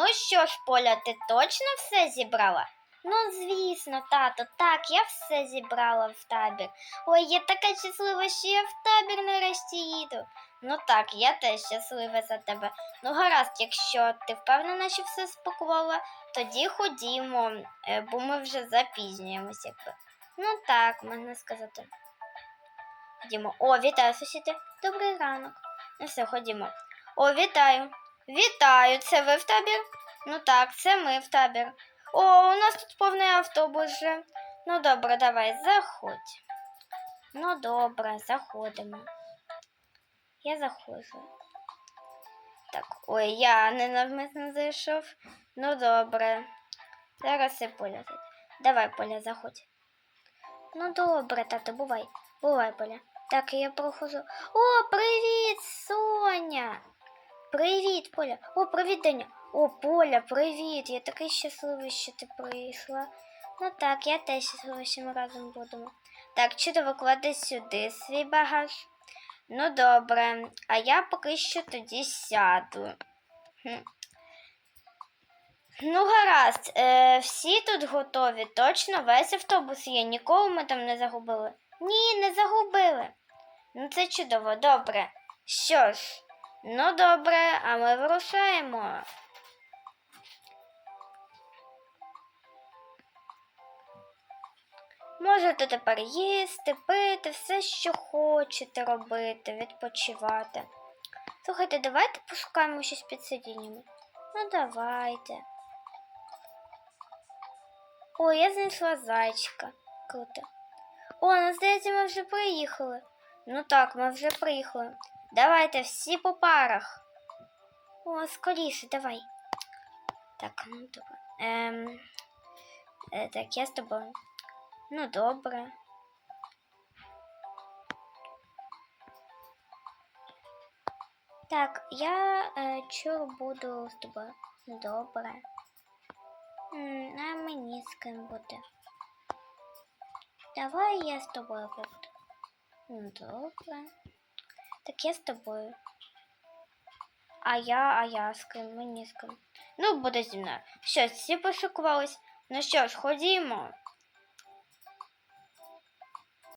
Ну що ж, Поля, ти точно все зібрала? Ну, звісно, тато, так, я все зібрала в табір. Ой, я така щаслива, що я в табір нарешті їду. Ну так, я теж щаслива за тебе. Ну, гаразд, якщо ти впевнена, що все спакувала, тоді ходімо, е, бо ми вже запізнюємось, якби. Ну так, можна сказати. Ходімо. О, вітаю, сусіди. Добрий ранок. Ну все, ходімо. О, вітаю. Вітаю, це ви в табір? Ну так, це ми в табір. О, у нас тут повний автобус вже. Ну добре, давай, заходь. Ну добре, заходимо. Я заходжу. Так, ой, я ненавмисно зайшов. Ну добре. Зараз і Поля. Давай, Поля, заходь. Ну добре, тато, бувай. Бувай, Поля. Так, я проходжу. О, привіт, Соня! Привіт, Поля. О, привіт, Даня. О, Поля, привіт. Я такий щасливий, що ти прийшла. Ну так, я теж щаслива, що ми разом будемо. Так, чудово, клади сюди свій багаж. Ну, добре, а я поки що тоді сяду. Ну, гаразд, е, всі тут готові. Точно весь автобус є. Нікого ми там не загубили. Ні, не загубили. Ну, це чудово, добре. Що ж, ну добре, а ми вирушаємо. Можете тепер їсти, пити, все, що хочете робити, відпочивати. Слухайте, давайте пошукаємо щось під сидіннями. Ну, давайте. О, я знайшла зайчика. Круто. О, ну здається, ми вже приїхали. Ну так, ми вже приїхали. Давайте всі по парах. О, скоріше, давай. Так, ну добре. Ем, е, так, я з тобою. Ну, добре. Так, я е, чур буду з тобою. Ну, Добре. М, А мені з ким бути. Давай я з тобою буду. Ну, добре. Так я з тобою. А я, а я з ким, мені з ким. Ну, буде зі мною. Все, всі пошукувались? Ну що ж, ходімо.